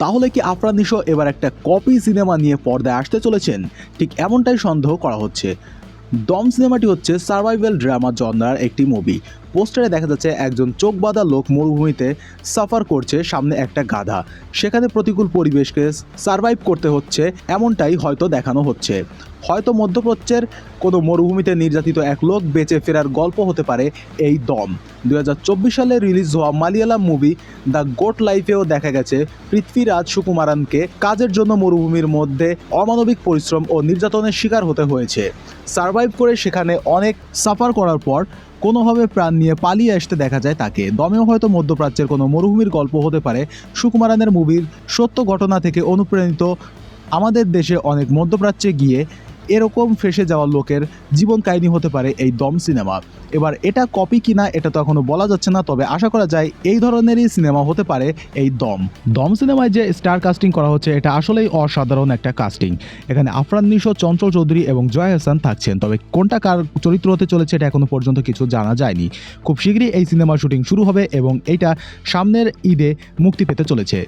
তাহলে কি আফরান নিশো এবার একটা কপি সিনেমা নিয়ে পর্দায় আসতে চলেছেন? ঠিক এমনটাই সন্দেহ করা হচ্ছে। দম সিনেমাটি হচ্ছে সার্ভাইভাল ড্রামা জনরার একটি মুভি পোস্টারে দেখা যাচ্ছে একজন চোখ বাঁধা লোক মরুভূমিতে সাফার করছে সামনে একটা গাধা। সেখানে প্রতিকূল পরিবেশকে সার্ভাইভ করতে হচ্ছে, এমনটাই হয়তো দেখানো হচ্ছে। হয়তো মধ্যপ্রাচ্যের কোনো মরুভূমিতে নির্যাতিত এক লোক বেঁচে ফেরার গল্প হতে পারে এই দম। দুই হাজার চব্বিশ সালে রিলিজ হওয়া মালিয়ালাম মুভি দ্য গোট লাইফেও দেখা গেছে পৃথ্বীরাজ সুকুমারানকে কাজের জন্য মরুভূমির মধ্যে অমানবিক পরিশ্রম ও নির্যাতনের শিকার হতে হয়েছে। সার্ভাইভ করে সেখানে অনেক সাফার করার পর কোনোভাবে প্রাণ নিয়ে পালিয়ে আসতে দেখা যায় তাকে। দমেও হয়তো মধ্যপ্রাচ্যের কোনো মরুভূমির গল্প হতে পারে। সুকুমারানের মুভির সত্য ঘটনা থেকে অনুপ্রাণিত আমাদের দেশে অনেক মধ্যপ্রাচ্যে গিয়ে এরকম ফেসে যাওয়া লোকের জীবন কাহিনী হতে পারে এই দম সিনেমা। এবার এটা কপি কিনা এটা তো এখনও বলা যাচ্ছে না, তবে আশা করা যায় এই ধরনেরই সিনেমা হতে পারে এই দম। দম সিনেমায় যে স্টার কাস্টিং করা হচ্ছে, এটা আসলেই অসাধারণ একটা কাস্টিং এখানে আফরান নিশো, চঞ্চল চৌধুরী এবং জয় হাসান থাকছেন, তবে কোনটা কার চরিত্র হতে চলেছে এটা এখনও পর্যন্ত কিছু জানা যায়নি। খুব শীঘ্রই এই সিনেমার শুটিং শুরু হবে এবং এটা সামনের ঈদে মুক্তি পেতে চলেছে।